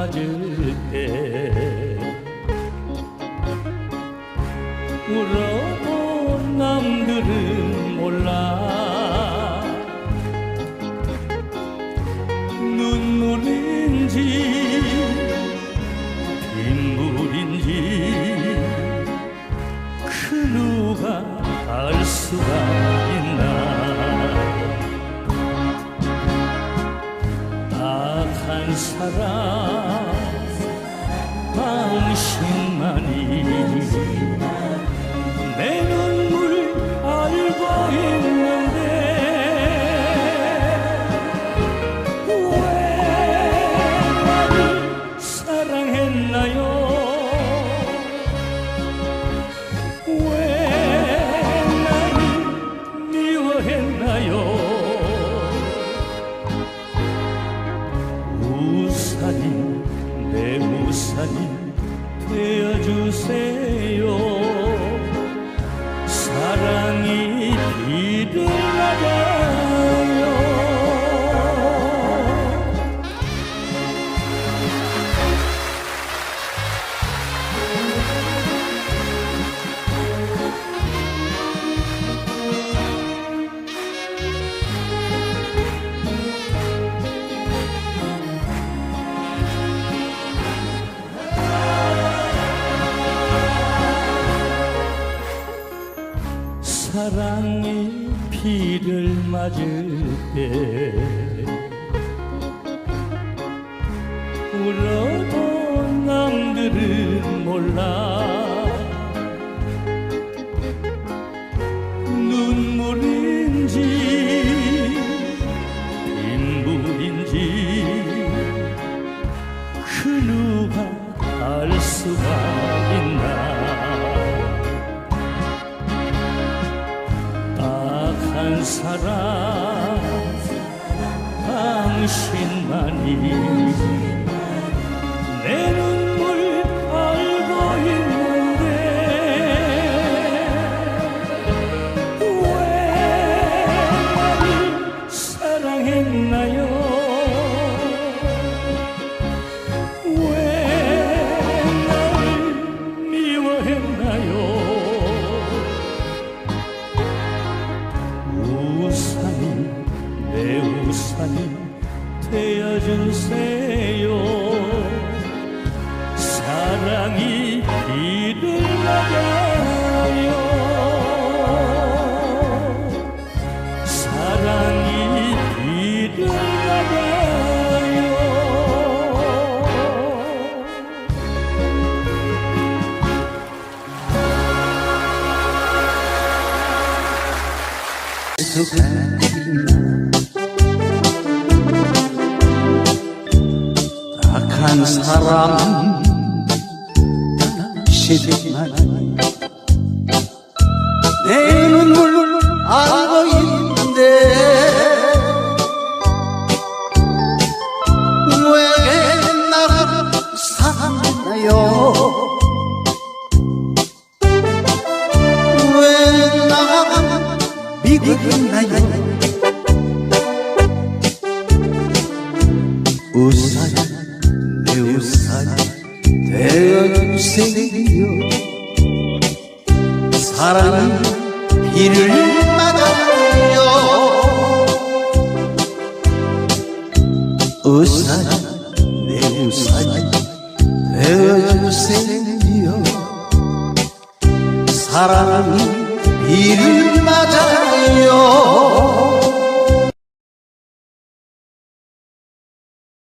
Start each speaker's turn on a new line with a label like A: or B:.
A: 맞을 때 울어본 남들은 몰라. 눈물인지 빗물인지 그 누가 알 수가 있나 사람 당신만이 내 눈물 알고 있는데 왜 나를 사랑했나요 사랑이 비를 맞을 때 울어도 남들은 몰라 한 사람 당신만이 내눈 우산이 내 우산이 되어주세
B: 악한 사람 사랑은 비를 맞아요. 우산 내 우산 되어주세요. 사랑은 비를 맞아요